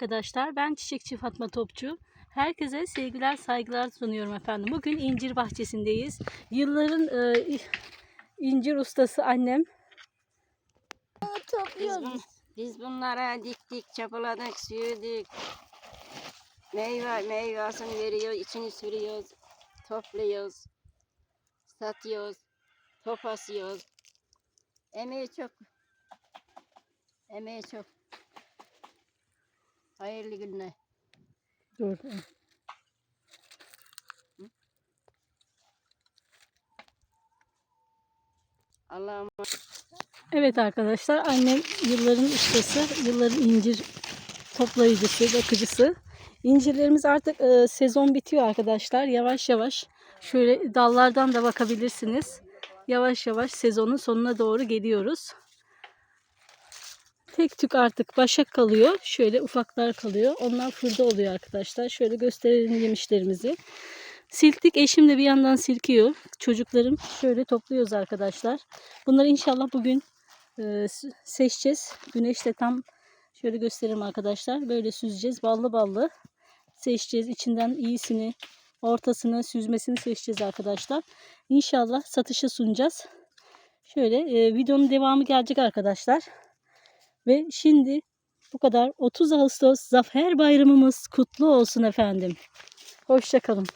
arkadaşlar. Ben Çiçekçi Fatma Topçu. Herkese sevgiler, saygılar sunuyorum efendim. Bugün incir bahçesindeyiz. Yılların e, incir ustası annem. Biz, Topluyoruz. bun, biz bunlara diktik, çapaladık, sürdük. Meyve, meyvesini veriyor, içini sürüyoruz. Topluyoruz. Satıyoruz. Topasıyoruz. Emeği çok. Emeği çok. Hayırlı günler. Dur. Allah'ım Evet arkadaşlar annem yılların ustası, yılların incir toplayıcısı, bakıcısı. İncirlerimiz artık e, sezon bitiyor arkadaşlar. Yavaş yavaş şöyle dallardan da bakabilirsiniz. Yavaş yavaş sezonun sonuna doğru geliyoruz. Tek tük artık başak kalıyor. Şöyle ufaklar kalıyor. Onlar fırda oluyor arkadaşlar. Şöyle gösterelim yemişlerimizi. Silktik. Eşim de bir yandan silkiyor. Çocuklarım şöyle topluyoruz arkadaşlar. Bunları inşallah bugün e, seçeceğiz. Güneş de tam şöyle göstereyim arkadaşlar. Böyle süzeceğiz. Ballı ballı seçeceğiz. İçinden iyisini, ortasını, süzmesini seçeceğiz arkadaşlar. İnşallah satışa sunacağız. Şöyle e, videonun devamı gelecek arkadaşlar. Ve şimdi bu kadar. 30 Ağustos Zafer Bayramımız kutlu olsun efendim. Hoşçakalın.